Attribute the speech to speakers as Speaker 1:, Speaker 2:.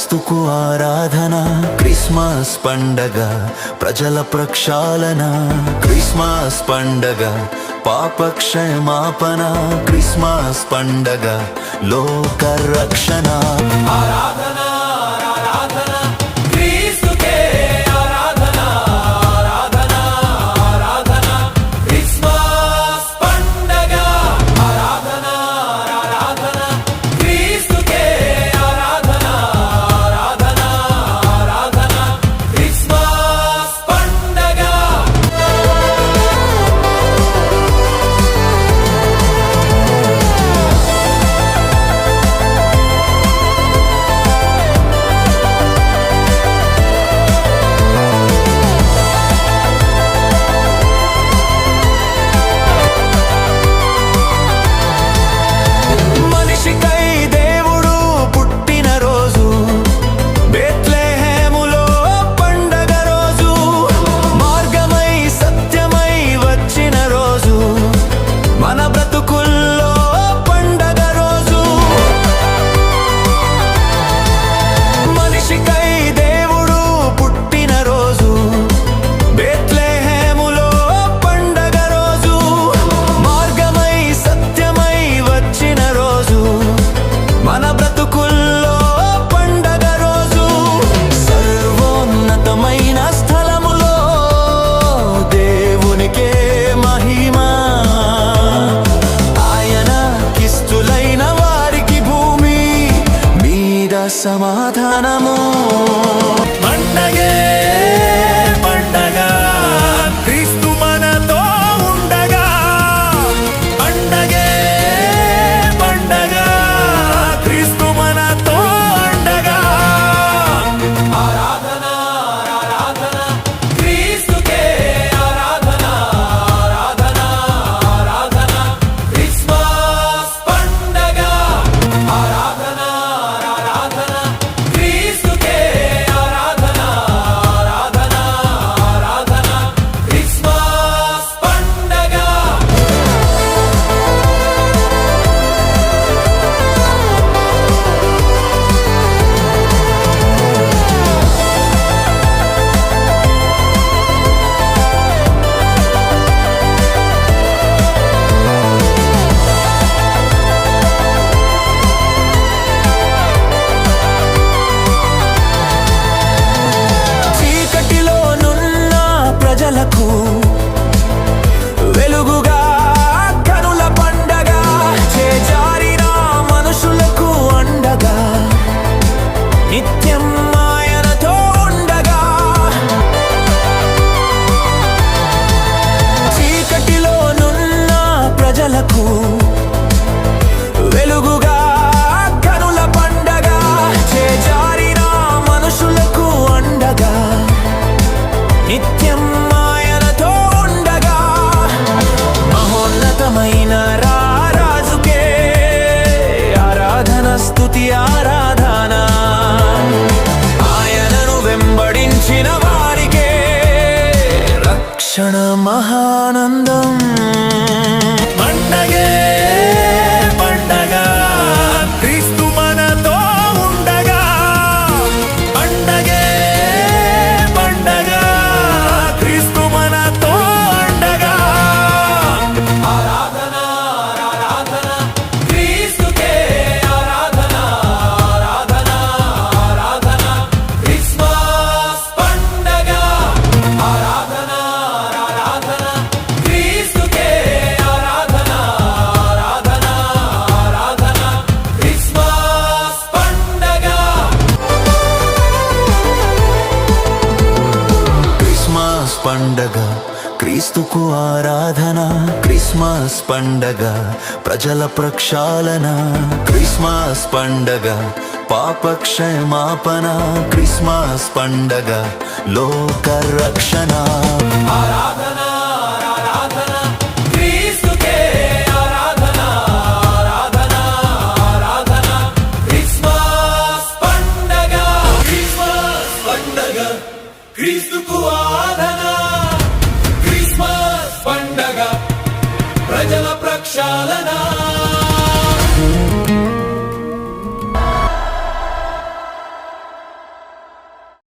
Speaker 1: క్రీస్తుకు ఆరాధన క్రిస్మస్ పండగ ప్రజల ప్రక్షాళన క్రిస్మస్ పండగ పాపక్షయమాపన క్రిస్మస్ పండగ లోక రక్షణ
Speaker 2: ఆరాధన. ಸಮಾಧಾನಮೋ ಮಣ್ಣಗೆ ఆరాధన.
Speaker 1: ఆయనను వెంబడించిన మహానందం.
Speaker 2: క్రీస్తుకు ఆరాధన క్రిస్మస్ పండగ
Speaker 1: ప్రజల ప్రక్షాళన క్రిస్మస్ పండగ పాపక్షమాపణ క్రిస్మస్ పండగ లోక రక్షణ.
Speaker 2: ఆరాధన. ప్రజల ప్రక్షాళన?